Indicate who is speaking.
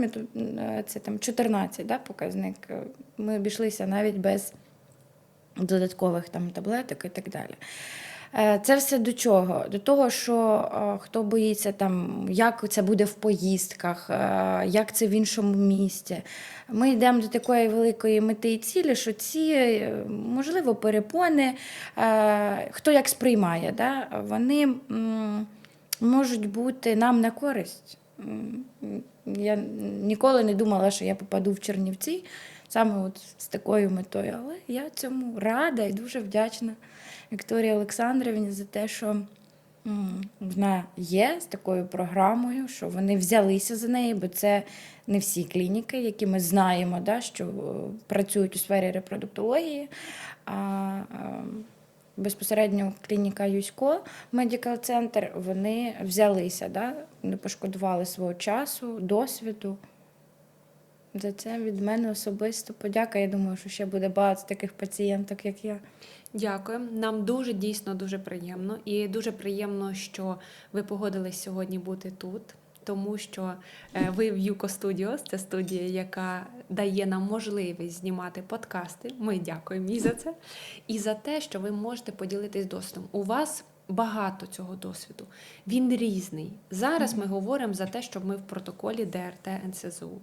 Speaker 1: нормі, то е, це там 14 да, показник. Е, Ми обійшлися навіть без додаткових там таблеток і так далі. Е, Це все до чого? До того, що хто боїться, там, як це буде в поїздках, як це в іншому місті. Ми йдемо до такої великої мети і цілі, що ці, можливо, перепони, хто як сприймає, да? вони можуть бути нам на користь. Я ніколи не думала, що я попаду в Чернівці саме от з такою метою. Але я цьому рада і дуже вдячна Вікторії Олександрівні за те, що вона є з такою програмою, що вони взялися за неї, бо це не всі клініки, які ми знаємо, да, що працюють у сфері репродуктології. А, безпосередньо клініка Юсько Медикал Центр, вони взялися, да, не пошкодували свого часу, досвіду. За це від мене особисто подяка. Я думаю, що ще буде багато таких пацієнток, як я.
Speaker 2: Дякую. Нам дуже дійсно дуже приємно. І дуже приємно, що ви погодились сьогодні бути тут, тому що е, ви в Юко Studios, це студія, яка дає нам можливість знімати подкасти. Ми дякуємо їй за це. І за те, що ви можете поділитись досвідом. У вас багато цього досвіду. Він різний. Зараз ми говоримо за те, що ми в протоколі ДРТ НСЗУ.